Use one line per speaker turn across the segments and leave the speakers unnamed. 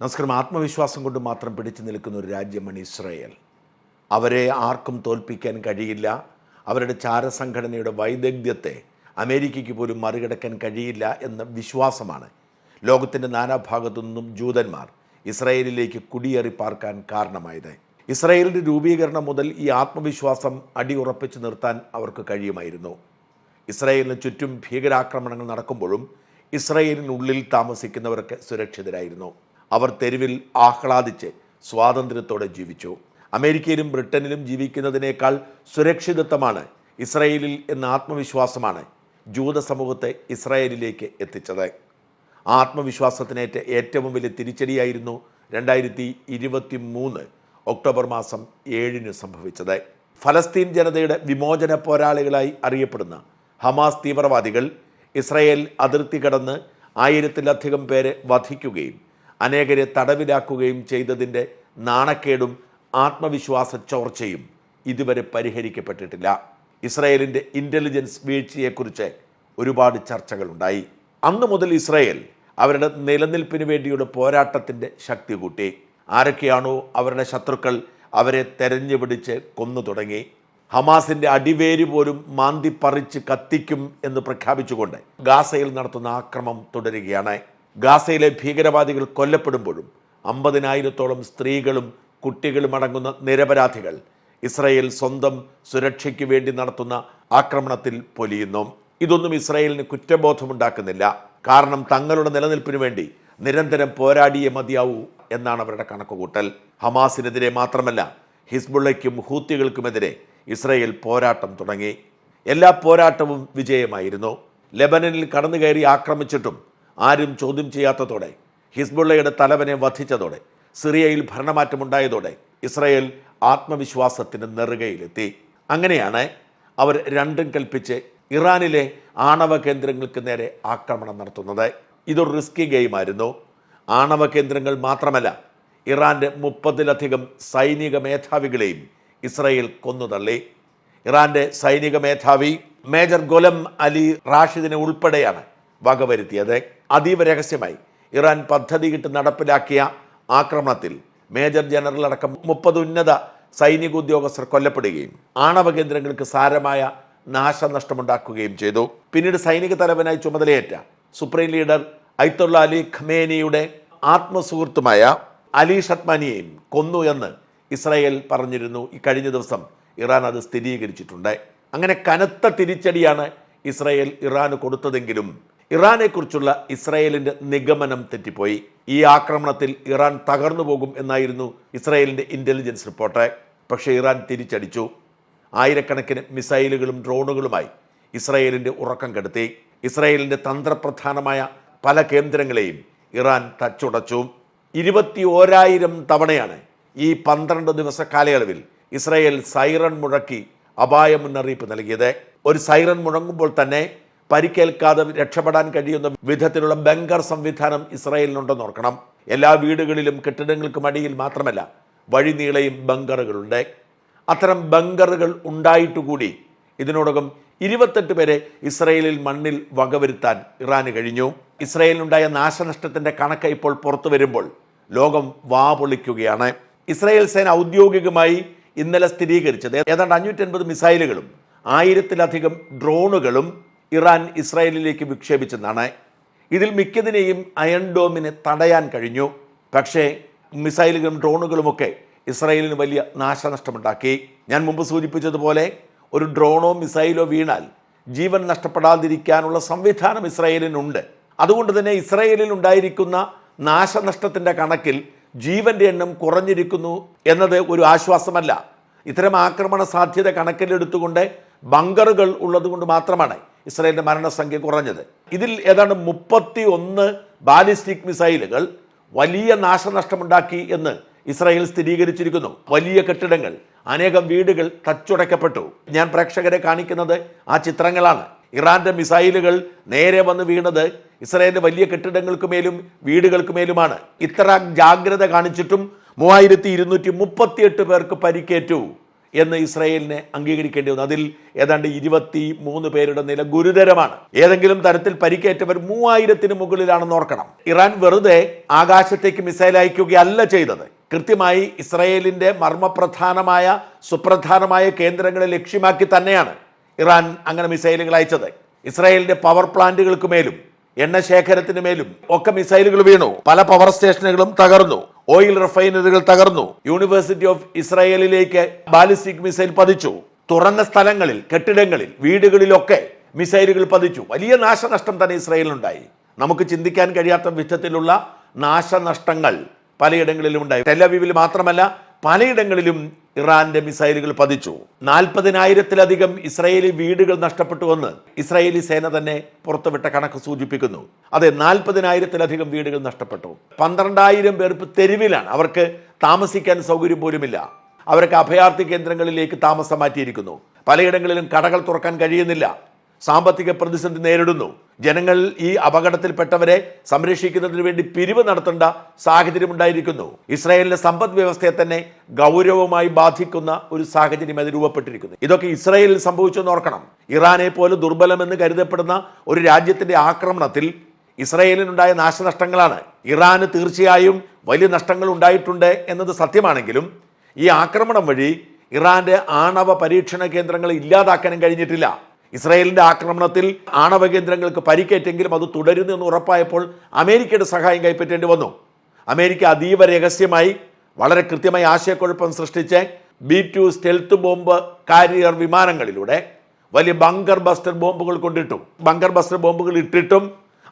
നമസ്കാരം. ആത്മവിശ്വാസം കൊണ്ട് മാത്രം പിടിച്ചു നിൽക്കുന്ന ഒരു രാജ്യമാണ് ഇസ്രയേൽ. അവരെ ആർക്കും തോൽപ്പിക്കാൻ കഴിയില്ല. അവരുടെ ചാരസംഘടനയുടെ വൈദഗ്ധ്യത്തെ അമേരിക്കയ്ക്ക് പോലും മറികടക്കാൻ കഴിയില്ല എന്ന വിശ്വാസമാണ് ലോകത്തിന്റെ നാനാഭാഗത്തു നിന്നും ജൂതന്മാർ ഇസ്രയേലിലേക്ക് കുടിയേറി പാർക്കാൻ കാരണമായത്. ഇസ്രയേലിന്റെ രൂപീകരണം മുതൽ ഈ ആത്മവിശ്വാസം അടിയുറപ്പിച്ചു നിർത്താൻ അവർക്ക് കഴിയുമായിരുന്നു. ഇസ്രയേലിന് ചുറ്റും ഭീകരാക്രമണങ്ങൾ നടക്കുമ്പോഴും ഇസ്രയേലിനുള്ളിൽ താമസിക്കുന്നവർക്ക് സുരക്ഷിതരായിരുന്നു. അവർ തെരുവിൽ ആഹ്ലാദിച്ച് സ്വാതന്ത്ര്യത്തോടെ ജീവിച്ചു. അമേരിക്കയിലും ബ്രിട്ടനിലും ജീവിക്കുന്നതിനേക്കാൾ സുരക്ഷിതത്വമാണ് ഇസ്രയേലിൽ എന്ന ആത്മവിശ്വാസമാണ് ജൂത സമൂഹത്തെ ഇസ്രായേലിലേക്ക് എത്തിച്ചത്. ആത്മവിശ്വാസത്തിനേറ്റ ഏറ്റവും വലിയ തിരിച്ചടിയായിരുന്നു രണ്ടായിരത്തി ഇരുപത്തി മൂന്ന് ഒക്ടോബർ മാസം ഏഴിന് സംഭവിച്ചത്. ഫലസ്തീൻ ജനതയുടെ വിമോചന പോരാളികളായി അറിയപ്പെടുന്ന ഹമാസ് തീവ്രവാദികൾ ഇസ്രായേൽ അതിർത്തി കടന്ന് ആയിരത്തിലധികം പേരെ വധിക്കുകയും അനേകരെ തടവിലാക്കുകയും ചെയ്തതിന്റെ നാണക്കേടും ആത്മവിശ്വാസ ചോർച്ചയും ഇതുവരെ പരിഹരിക്കപ്പെട്ടിട്ടില്ല. ഇസ്രയേലിന്റെ ഇന്റലിജൻസ് വീഴ്ചയെക്കുറിച്ച് ഒരുപാട് ചർച്ചകളുണ്ടായി. അന്ന് മുതൽ ഇസ്രയേൽ അവരുടെ നിലനിൽപ്പിന് വേണ്ടിയുള്ള പോരാട്ടത്തിന്റെ ശക്തി കൂട്ടി. ആരൊക്കെയാണോ അവരുടെ ശത്രുക്കൾ അവരെ തെരഞ്ഞുപിടിച്ച് കൊന്നു തുടങ്ങി. ഹമാസിന്റെ അടിവേര് പോലും മാന്തിപ്പറിച്ച് കത്തിക്കും എന്ന് പ്രഖ്യാപിച്ചുകൊണ്ട് ഗാസയിൽ നടത്തുന്ന ആക്രമം തുടരുകയാണ്. ഗാസയിലെ ഭീകരവാദികൾ കൊല്ലപ്പെടുമ്പോഴും അമ്പതിനായിരത്തോളം സ്ത്രീകളും കുട്ടികളും അടങ്ങുന്ന നിരപരാധികൾ ഇസ്രയേൽ സ്വന്തം സുരക്ഷയ്ക്ക് വേണ്ടി നടത്തുന്ന ആക്രമണത്തിൽ പൊലിയുന്നു. ഇതൊന്നും ഇസ്രയേലിന് കുറ്റബോധമുണ്ടാക്കുന്നില്ല. കാരണം തങ്ങളുടെ നിലനിൽപ്പിനു വേണ്ടി നിരന്തരം പോരാടിയേ മതിയാവൂ എന്നാണ് അവരുടെ കണക്കുകൂട്ടൽ. ഹമാസിനെതിരെ മാത്രമല്ല ഹിസ്ബുള്ളയ്ക്കും ഹൂത്തികൾക്കുമെതിരെ ഇസ്രയേൽ പോരാട്ടം തുടങ്ങി. എല്ലാ പോരാട്ടവും വിജയമായിരുന്നു. ലെബനനിൽ കടന്നു കയറി ആക്രമിച്ചിട്ടും ആരും ചോദ്യം ചെയ്യാത്തതോടെ ഹിസ്ബുള്ളയുടെ തലവനെ വധിച്ചതോടെ സിറിയയിൽ ഭരണമാറ്റമുണ്ടായതോടെ ഇസ്രയേൽ ആത്മവിശ്വാസത്തിന് നെറുകയിലെത്തി. അങ്ങനെയാണ് അവർ രണ്ടും കൽപ്പിച്ച് ഇറാനിലെ ആണവ കേന്ദ്രങ്ങൾക്ക് നേരെ ആക്രമണം നടത്തുന്നത്. ഇതൊരു റിസ്കി ഗെയിമായിരുന്നു. ആണവ കേന്ദ്രങ്ങൾ മാത്രമല്ല ഇറാന്റെ മുപ്പതിലധികം സൈനിക മേധാവികളെയും ഇസ്രയേൽ കൊന്നുതള്ളി. ഇറാന്റെ സൈനിക മേധാവി മേജർ ഗൊലം അലി റാഷിദിനെ ഉൾപ്പെടെയാണ് വകവരുത്തിയത് അതീവ രഹസ്യമായി. ഇറാൻ പദ്ധതിയിട്ട് നടപ്പിലാക്കിയ ആക്രമണത്തിൽ മേജർ ജനറൽ അടക്കം മുപ്പത് ഉന്നത സൈനിക ഉദ്യോഗസ്ഥർ കൊല്ലപ്പെടുകയും ആണവ കേന്ദ്രങ്ങൾക്ക് സാരമായ നാശനഷ്ടമുണ്ടാക്കുകയും ചെയ്തു. പിന്നീട് സൈനിക തലവനായി ചുമതലയേറ്റ സുപ്രീം ലീഡർ ഐത്തുള്ള അലി ഖമേനിയുടെ ആത്മസുഹൃത്തുമായ അലി ഷത്മാനിയെയും കൊന്നു എന്ന് ഇസ്രായേൽ പറഞ്ഞിരുന്നു. ഈ കഴിഞ്ഞ ദിവസം ഇറാൻ അത് സ്ഥിരീകരിച്ചിട്ടുണ്ട്. അങ്ങനെ കനത്ത തിരിച്ചടിയാണ് ഇസ്രായേൽ ഇറാന് കൊടുത്തതെങ്കിലും ഇറാനെക്കുറിച്ചുള്ള ഇസ്രായേലിന്റെ നിഗമനം തെറ്റിപ്പോയി. ഈ ആക്രമണത്തിൽ ഇറാൻ തകർന്നു പോകും എന്നായിരുന്നു ഇസ്രായേലിന്റെ ഇന്റലിജൻസ് റിപ്പോർട്ട് പക്ഷേ ഇറാൻ തിരിച്ചടിച്ചു. ആയിരക്കണക്കിന് മിസൈലുകളും ഡ്രോണുകളുമായി ഇസ്രായേലിന്റെ ഉറക്കം കെടുത്തി. ഇസ്രായേലിന്റെ തന്ത്രപ്രധാനമായ പല കേന്ദ്രങ്ങളെയും ഇറാൻ തച്ചുടച്ചു. ഇരുപത്തി ഓരായിരം തവണയാണ് ഈ പന്ത്രണ്ട് ദിവസ കാലയളവിൽ ഇസ്രായേൽ സൈറൺ മുഴക്കി അപായ മുന്നറിയിപ്പ് നൽകിയത്. ഒരു സൈറൺ മുഴങ്ങുമ്പോൾ തന്നെ പരിക്കേൽക്കാതെ രക്ഷപ്പെടാൻ കഴിയുന്ന വിധത്തിലുള്ള ബങ്കർ സംവിധാനം ഇസ്രായേലിനുണ്ടെന്ന് ഓർക്കണം. എല്ലാ വീടുകളിലും കെട്ടിടങ്ങൾക്കും അടിയിൽ മാത്രമല്ല വഴിനീളയും ബങ്കറുകളുണ്ട് അത്തരം ബങ്കറുകൾ ഉണ്ടായിട്ടുകൂടി. ഇതിനോടകം ഇരുപത്തെട്ട് പേരെ ഇസ്രയേലിൽ മണ്ണിൽ വകവരുത്താൻ ഇറാന് കഴിഞ്ഞു. ഇസ്രയേലിനുണ്ടായ നാശനഷ്ടത്തിന്റെ കണക്ക് ഇപ്പോൾ പുറത്തു വരുമ്പോൾ ലോകം വാ പൊളിക്കുകയാണ്. ഇസ്രായേൽ സേന ഔദ്യോഗികമായി ഇന്നലെ സ്ഥിരീകരിച്ചത്. ഏതാണ്ട് അഞ്ഞൂറ്റൻപത് മിസൈലുകളും ആയിരത്തിലധികം ഡ്രോണുകളും ഇറാൻ ഇസ്രായേലിലേക്ക് വിക്ഷേപിച്ചെന്നാണ്. ഇതിൽ മിക്കതിനെയും അയൺ ഡോമിനെ തടയാൻ കഴിഞ്ഞു. പക്ഷേ മിസൈലുകളും ഡ്രോണുകളുമൊക്കെ ഇസ്രായേലിന് വലിയ നാശനഷ്ടമുണ്ടാക്കി. ഞാൻ മുമ്പ് സൂചിപ്പിച്ചതുപോലെ ഒരു ഡ്രോണോ മിസൈലോ വീണാൽ ജീവൻ നഷ്ടപ്പെടാതിരിക്കാനുള്ള സംവിധാനം ഇസ്രായേലിനുണ്ട്. അതുകൊണ്ട് തന്നെ ഇസ്രായേലിൽ ഉണ്ടായിരിക്കുന്ന നാശനഷ്ടത്തിന്റെ കണക്കിൽ ജീവന്റെ എണ്ണം കുറഞ്ഞിരിക്കുന്നു എന്നത് ഒരു ആശ്വാസമല്ല. ഇത്തരം ആക്രമണ സാധ്യത കണക്കിലെടുത്തുകൊണ്ട് ബങ്കറുകൾ ഉള്ളതുകൊണ്ട് മാത്രമാണ് ഇസ്രായേലിന്റെ മരണസംഖ്യ കുറഞ്ഞത്. ഇതിൽ ഏതാണ്ട് മുപ്പത്തി ഒന്ന് ബാലിസ്റ്റിക് മിസൈലുകൾ വലിയ നാശനഷ്ടമുണ്ടാക്കി എന്ന് ഇസ്രായേൽ സ്ഥിരീകരിച്ചിരിക്കുന്നു. വലിയ കെട്ടിടങ്ങൾ അനേകം വീടുകൾ തച്ചുടയ്ക്കപ്പെട്ടു. ഞാൻ പ്രേക്ഷകരെ കാണിക്കുന്നത് ആ ചിത്രങ്ങളാണ്. ഇറാന്റെ മിസൈലുകൾ നേരെ വന്ന് വീണത് ഇസ്രായേലിന്റെ വലിയ കെട്ടിടങ്ങൾക്ക് മേലും വീടുകൾക്ക് മേലുമാണ്. ഇത്ര ജാഗ്രത കാണിച്ചിട്ടും മൂവായിരത്തി ഇരുന്നൂറ്റി മുപ്പത്തിയെട്ട് പേർക്ക് പരിക്കേറ്റു. എന്ന് ഇസ്രായേലിനെ അംഗീകരിക്കേണ്ടി വന്നു. അതിൽ ഏതാണ്ട് ഇരുപത്തി മൂന്ന് പേരുടെ നില ഗുരുതരമാണ്. ഏതെങ്കിലും തരത്തിൽ പരിക്കേറ്റവർ മൂവായിരത്തിന് മുകളിലാണെന്ന് ഓർക്കണം. ഇറാൻ വെറുതെ ആകാശത്തേക്ക് മിസൈൽ അയക്കുകയല്ല ചെയ്തത്. കൃത്യമായി ഇസ്രായേലിന്റെ മർമ്മപ്രധാനമായ സുപ്രധാനമായ കേന്ദ്രങ്ങളെ ലക്ഷ്യമാക്കി തന്നെയാണ് ഇറാൻ അങ്ങനെ മിസൈലുകൾ അയച്ചത്. ഇസ്രായേലിന്റെ പവർ പ്ലാന്റുകൾക്ക് മേലും എണ്ണ ശേഖരത്തിന് മേലും ഒക്കെ മിസൈലുകൾ വീണു. പല പവർ സ്റ്റേഷനുകളും തകർന്നു. ഓയിൽ റിഫൈനറികൾ തകർന്നു. യൂണിവേഴ്സിറ്റി ഓഫ് ഇസ്രായേലിലേക്ക് ബാലിസ്റ്റിക് മിസൈൽ പതിച്ചു. തുറന്ന സ്ഥലങ്ങളിൽ കെട്ടിടങ്ങളിൽ വീടുകളിലൊക്കെ മിസൈലുകൾ പതിച്ചു. വലിയ നാശനഷ്ടം തന്നെ ഇസ്രായേലിനുണ്ടായി. നമുക്ക് ചിന്തിക്കാൻ കഴിയാത്ത വിധത്തിലുള്ള നാശനഷ്ടങ്ങൾ പലയിടങ്ങളിലും ഉണ്ടായി. ടെലവീവിൽ മാത്രമല്ല പലയിടങ്ങളിലും ഇറാന്റെ മിസൈലുകൾ പതിച്ചു. നാൽപ്പതിനായിരത്തിലധികം ഇസ്രയേലി വീടുകൾ നഷ്ടപ്പെട്ടുവെന്ന് ഇസ്രയേലി സേന തന്നെ പുറത്തുവിട്ട കണക്ക് സൂചിപ്പിക്കുന്നു. അതെ നാൽപ്പതിനായിരത്തിലധികം വീടുകൾ നഷ്ടപ്പെട്ടു. പന്ത്രണ്ടായിരം പേർ തെരുവിലാണ്. അവർക്ക് താമസിക്കാൻ സൗകര്യം പോലുമില്ല. അവർക്ക് അഭയാർത്ഥി കേന്ദ്രങ്ങളിലേക്ക് താമസം മാറ്റിയിരിക്കുന്നു. പലയിടങ്ങളിലും കടകൾ തുറക്കാൻ കഴിയുന്നില്ല. സാമ്പത്തിക പ്രതിസന്ധി നേരിടുന്നു. ജനങ്ങൾ ഈ അപകടത്തിൽപ്പെട്ടവരെ സംരക്ഷിക്കുന്നതിന് വേണ്ടി പിരിവ് നടത്തേണ്ട സാഹചര്യം ഉണ്ടായിരിക്കുന്നു. ഇസ്രായേലിന്റെ സമ്പദ് വ്യവസ്ഥയെ തന്നെ ഗൗരവമായി ബാധിക്കുന്ന ഒരു സാഹചര്യം അത് രൂപപ്പെട്ടിരിക്കുന്നു. ഇതൊക്കെ ഇസ്രായേലിൽ സംഭവിച്ചെന്ന് ഓർക്കണം. ഇറാനെ പോലെ ദുർബലമെന്ന് കരുതപ്പെടുന്ന ഒരു രാജ്യത്തിന്റെ ആക്രമണത്തിൽ ഇസ്രായേലിനുണ്ടായ നാശനഷ്ടങ്ങളാണ്. ഇറാന് തീർച്ചയായും വലിയ നഷ്ടങ്ങൾ ഉണ്ടായിട്ടുണ്ട് എന്നത് സത്യമാണെങ്കിലും ഈ ആക്രമണം വഴി ഇറാന്റെ ആണവ പരീക്ഷണ കേന്ദ്രങ്ങൾ ഇല്ലാതാക്കാനും കഴിഞ്ഞിട്ടില്ല. ഇസ്രായേലിന്റെ ആക്രമണത്തിൽ ആണവ കേന്ദ്രങ്ങൾക്ക് പരിക്കേറ്റെങ്കിലും അത് തുടരുന്നു എന്ന് ഉറപ്പായപ്പോൾ അമേരിക്കയുടെ സഹായം കൈപ്പറ്റേണ്ടി വന്നു. അമേരിക്ക അതീവ രഹസ്യമായി വളരെ കൃത്യമായി ആശയക്കുഴപ്പം സൃഷ്ടിച്ച് B two stealth bomb carrier വിമാനങ്ങളിലൂടെ വലിയ ബങ്കർ ബസ്റ്റർ ബോംബുകൾ കൊണ്ടിട്ടു. ബങ്കർ ബസ്റ്റർ ബോംബുകൾ ഇട്ടിട്ടും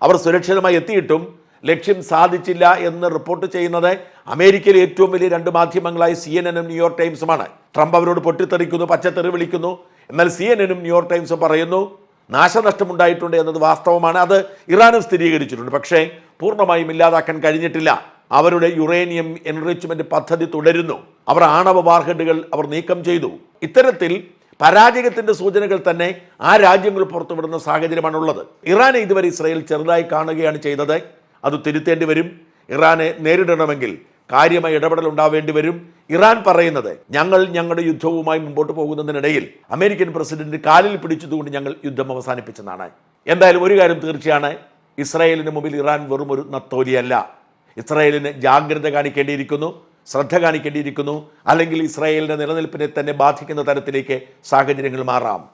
അവർ സുരക്ഷിതമായി എത്തിയിട്ടും ലക്ഷ്യം സാധിച്ചില്ല എന്ന് റിപ്പോർട്ട് ചെയ്യുന്നത് അമേരിക്കയിലെ ഏറ്റവും വലിയ രണ്ട് മാധ്യമങ്ങളായ സി എൻ എനും ന്യൂയോർക്ക് ടൈംസുമാണ്. ട്രംപ് അവരോട് പൊട്ടിത്തെറിക്കുന്നു പച്ചത്തെറി വിളിക്കുന്നു എന്നാൽ സി എൻ എനും ന്യൂയോർക്ക് ടൈംസും പറയുന്നു നാശനഷ്ടമുണ്ടായിട്ടുണ്ട് എന്നത് വാസ്തവമാണ്. അത് ഇറാനും സ്ഥിരീകരിച്ചിട്ടുണ്ട്. പക്ഷേ പൂർണമായും ഇല്ലാതാക്കാൻ കഴിഞ്ഞിട്ടില്ല. അവരുടെ യുറേനിയം എൻറിച്ച്മെന്റ് പദ്ധതി തുടരുന്നു. അവർ ആണവ വാർഹെഡുകൾ അവർ നീക്കം ചെയ്തു. ഇത്തരത്തിൽ പരാജയത്തിന്റെ സൂചനകൾ തന്നെ ആ രാജ്യങ്ങൾ പുറത്തുവിടുന്ന സാഹചര്യമാണുള്ളത്. ഇറാനെ ഇതുവരെ ഇസ്രായേൽ ചെറുതായി കാണുകയാണ് ചെയ്തത്. അത് തിരുത്തേണ്ടി വരും. ഇറാനെ നേരിടണമെങ്കിൽ കാര്യമായ ഇടപെടൽ ഉണ്ടാവേണ്ടി വരും. ഇറാൻ പറയുന്നത് ഞങ്ങൾ ഞങ്ങളുടെ യുദ്ധവുമായി മുമ്പോട്ട് പോകുന്നതിനിടയിൽ അമേരിക്കൻ പ്രസിഡന്റ് കാലിൽ പിടിച്ചതുകൊണ്ട് ഞങ്ങൾ യുദ്ധം അവസാനിപ്പിച്ചെന്നാണ്. എന്തായാലും ഒരു കാര്യം തീർച്ചയാണ്. ഇസ്രായേലിന് മുമ്പിൽ ഇറാൻ വെറും ഒരു നത്തോലിയല്ല. ഇസ്രായേലിന് ജാഗ്രത കാണിക്കേണ്ടിയിരിക്കുന്നു ശ്രദ്ധ കാണിക്കേണ്ടിയിരിക്കുന്നു. അല്ലെങ്കിൽ ഇസ്രായേലിന്റെ നിലനിൽപ്പിനെ തന്നെ ബാധിക്കുന്ന തരത്തിലേക്ക് സാഹചര്യങ്ങൾ മാറാം.